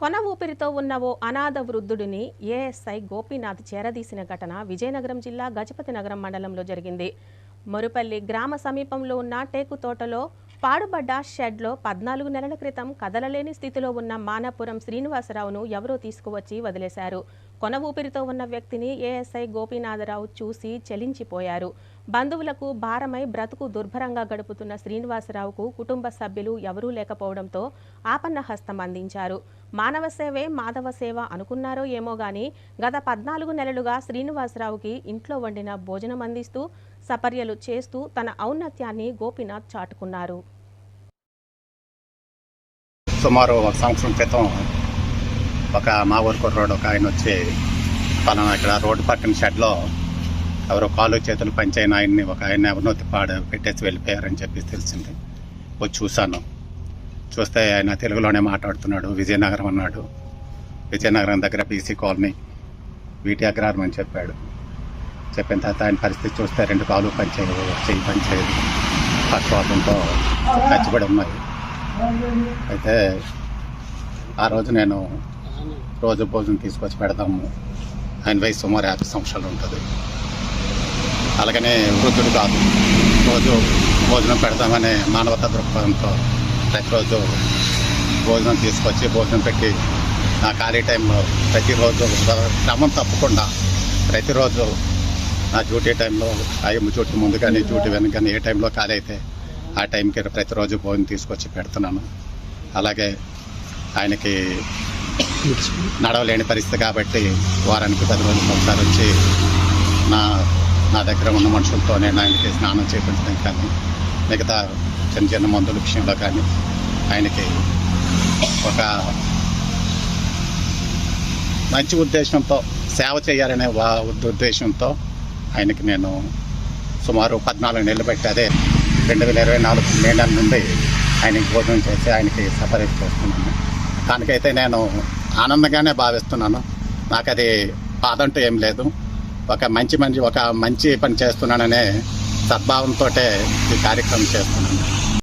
కొన ఊపిరితో ఉన్న ఓ అనాథ వృద్ధుడిని ఏఎస్ఐ గోపీనాథ్ చేరదీసిన ఘటన విజయనగరం జిల్లా గజపతి నగరం మండలంలో జరిగింది. మరుపల్లి గ్రామ సమీపంలో ఉన్న టేకు తోటలో పాడుబడ్డ షెడ్లో పద్నాలుగు నెలల క్రితం కదలలేని స్థితిలో ఉన్న మానాపురం శ్రీనివాసరావును ఎవరో తీసుకువచ్చి వదిలేశారు. కొన ఊపిరితో ఉన్న వ్యక్తిని ఏఎస్ఐ గోపీనాథరావు చూసి చెలించిపోయారు. బంధువులకు భారమై బ్రతుకు దుర్భరంగా గడుపుతున్న శ్రీనివాసరావుకు కుటుంబ సభ్యులు ఎవరూ లేకపోవడంతో ఆపన్న హస్తం అందించారు. మానవ సేవే మాధవ సేవ అనుకున్నారో ఏమో గాని గత పద్నాలుగు నెలలుగా శ్రీనివాసరావుకి ఇంట్లో వండిన భోజనం అందిస్తూ సపర్యలు చేస్తూ తన ఔన్నత్యాన్ని గోపీనాథ్ చాటుకున్నారు. సుమారు ఒక సంవత్సరం క్రితం ఒక మా ఊరు కుర్రోడు ఒక ఆయన వచ్చి పలానా ఇక్కడ రోడ్డు పక్కన షెడ్లో ఎవరో కాలు చేతులు పంచైన ఆయన్ని ఒక ఆయన ఎవరినో పాడు పెట్టేసి వెళ్ళిపోయారని చెప్పి తెలిసింది. వచ్చి చూశాను. చూస్తే ఆయన తెలుగులోనే మాట్లాడుతున్నాడు విజయనగరం అన్నాడు. విజయనగరం దగ్గర బీసీ కాలనీ వీటి అగ్రహారం అని చెప్పాడు. చెప్పిన తర్వాత ఆయన పరిస్థితి చూస్తే రెండు కాలు పనిచేయవు ఒక చెయ్యి పనిచేయదు పక్షవాతంతో చచ్చిపడి ఉన్నాయి. అయితే ఆ రోజు నేను రోజు భోజనం తీసుకొచ్చి పెడతాము ఆయన వయసు సుమారు యాభై సంవత్సరాలు ఉంటుంది. అలాగనే వృద్ధుడు కాదు. రోజు భోజనం పెడతామనే మానవతా దృక్పథంతో ప్రతిరోజు భోజనం తీసుకొచ్చి భోజనం పెట్టి నా ఖాళీ టైంలో ప్రతిరోజు క్రమం తప్పకుండా ప్రతిరోజు నా డ్యూటీ టైంలో అయ్యి డ్యూటీ ముందు కానీ డ్యూటీ వెనక కానీ ఏ టైంలో ఖాళీ అయితే ఆ టైంకి ప్రతిరోజు భోజనం తీసుకొచ్చి పెడుతున్నాను. అలాగే ఆయనకి నడవలేని పరిస్థితి కాబట్టి వారానికి పది రోజులు ఒకసారి వచ్చి నా నా దగ్గర ఉన్న మనుషులతో నేను ఆయనకి స్నానం చేయించడం కానీ మిగతా చిన్న చిన్న మందుల విషయంలో కానీ ఆయనకి ఒక మంచి ఉద్దేశంతో సేవ చేయాలనే వా- ఉద్దేశంతో ఆయనకి నేను సుమారు పద్నాలుగు నెలలు బట్టి అదే రెండు వేల ఇరవై నాలుగు మే నెల నుండి ఆయనకి భోజనం చేసి ఆయనకి సపరేట్ చేస్తున్నాను. దానికైతే నేను ఆనందంగానే భావిస్తున్నాను. నాకు అది బాధ అంటూ ఏం లేదు. ఒక మంచి మంచి ఒక మంచి పని చేస్తున్నాననే సద్భావంతో ఈ కార్యక్రమం చేస్తున్నాను.